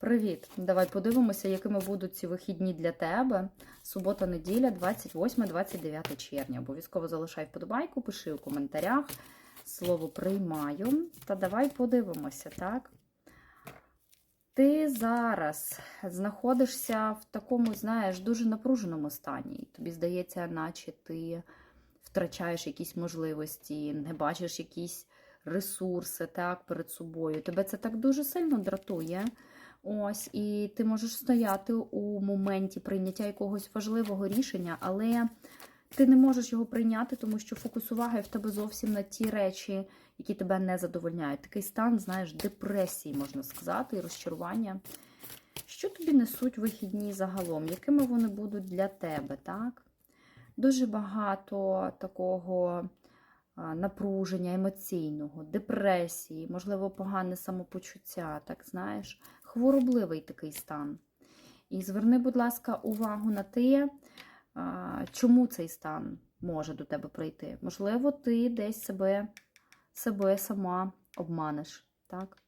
Привіт! Давай подивимося, якими будуть ці вихідні для тебе. Субота, неділя, 28-29 червня. Обов'язково залишай вподобайку, пиши у коментарях. Слово приймаю. Та давай подивимося, так? Ти зараз знаходишся в такому, знаєш, дуже напруженому стані. Тобі здається, наче ти втрачаєш якісь можливості, не бачиш якісь ресурси так, перед собою. Тебе це так дуже сильно дратує. Ось, і ти можеш стояти у моменті прийняття якогось важливого рішення, але ти не можеш його прийняти, тому що фокус уваги в тебе зовсім на ті речі, які тебе не задовольняють. Такий стан, знаєш, депресії, можна сказати, і розчарування. Що тобі несуть вихідні загалом? Якими вони будуть для тебе, так? Дуже багато такого напруження емоційного, депресії, можливо, погане самопочуття, так знаєш, хворобливий такий стан. І зверни, будь ласка, увагу на те, чому цей стан може до тебе прийти. Можливо, ти десь себе, себе сама обманеш. так?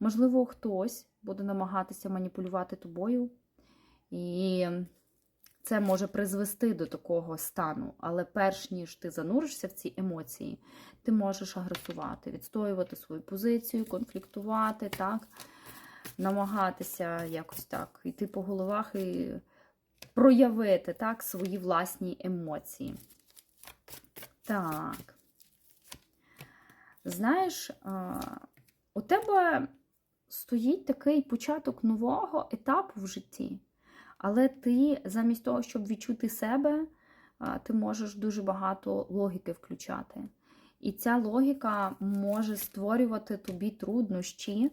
Можливо, хтось буде намагатися маніпулювати тобою. І це може призвести до такого стану, але перш ніж ти зануришся в ці емоції, ти можеш агресувати, відстоювати свою позицію, конфліктувати, так, намагатися якось так йти по головах і проявити так, свої власні емоції. Так. Знаєш, у тебе стоїть такий початок нового етапу в житті. Але ти, замість того, щоб відчути себе, ти можеш дуже багато логіки включати. І ця логіка може створювати тобі труднощі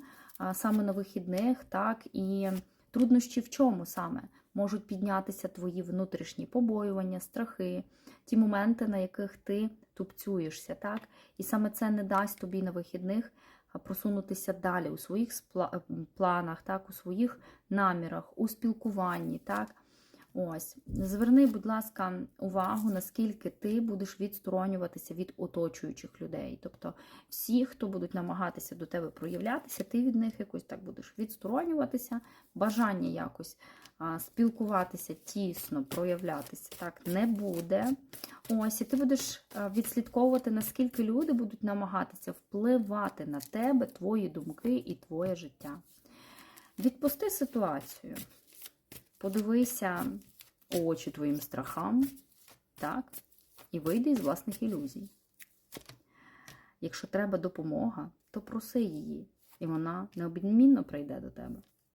саме на вихідних, так, і труднощі в чому саме? Можуть піднятися твої внутрішні побоювання, страхи, ті моменти, на яких ти тупцюєшся, так? І саме це не дасть тобі на вихідних просунутися далі у своїх планах, так, у своїх намірах, у спілкуванні. так. Ось, зверни, будь ласка, увагу, наскільки ти будеш відсторонюватися від оточуючих людей. Тобто, всі, хто будуть намагатися до тебе проявлятися, ти від них якось так будеш відсторонюватися, бажання якось а, спілкуватися, тісно проявлятися так не буде. Ось, і ти будеш відслідковувати, наскільки люди будуть намагатися впливати на тебе, твої думки і твоє життя. Відпусти ситуацію. Подивися у очі твоїм страхам, так? І вийди із власних ілюзій. Якщо треба допомога, то проси її, і вона необмінно прийде до тебе.